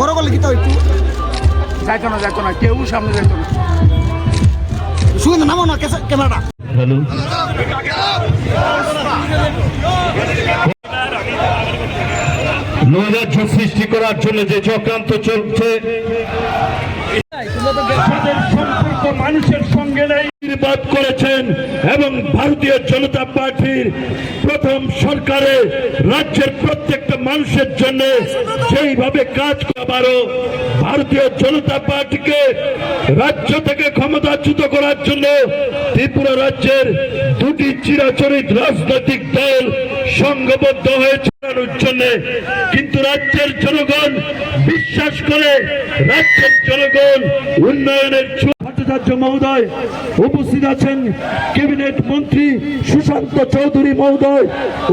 বড় করলে কি একটু? যাইতো না যাইতো না কেউ সামনে যাইতো না। সুগন্ধ নামো না ক্যামেরাটা। হ্যালো। নৈরাজ্য সৃষ্টি করার জন্য যে চক্রান্ত চলছে সম্পর্ক মানুষের সঙ্গে নেই। নির্বাদ করেছেন এবং ভারতীয় জনতা পার্টির প্রথম সরকারে রাজ্যের প্রত্যেকটা মানুষের জন্য যেইভাবে কাজ করারও ভারতীয় জনতা পার্টিকে রাজ্য থেকে ক্ষমতাচ্যুত করার জন্য ত্রিপুরা রাজ্যের দুটি চিরাচরিত রাজনৈতিক দল সংঘবদ্ধ হয়েছে জন্য। কিন্তু রাজ্যের জনগণ বিশ্বাস করে, রাজ্যের জনগণ উন্নয়নের ভট্টাচার্য মহোদয় উপস্থিত আছেন ক্যাবিনেট মন্ত্রী সুশান্ত চৌধুরী মহোদয়,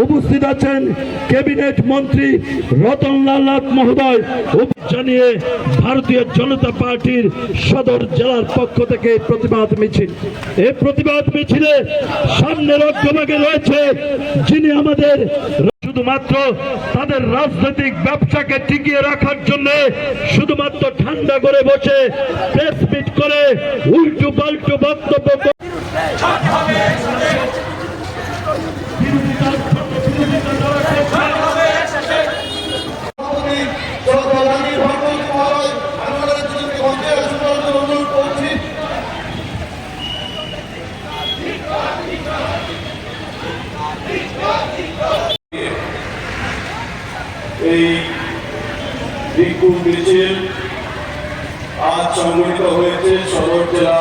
উপস্থিত আছেন ক্যাবিনেট মন্ত্রী রতনলাল নাথ মহোদয় জানিয়ে ভারতীয় জনতা পার্টির সদর জেলার পক্ষ থেকে প্রতিবাদ মিছিল। এই প্রতিবাদ মিছিলে সামনের অগ্রভাগে রয়েছে যিনি আমাদের শুধুমাত্র তাদের রাজনৈতিক ব্যবসাকে টিকিয়ে রাখার জন্য শুধুমাত্র ঠান্ডা করে বসে প্রেস মিট করে উল্টু পাল্টু বক্তব্য এই বিক্ষোভ মিছিল আজ সংগঠিত হয়েছে সদর জেলা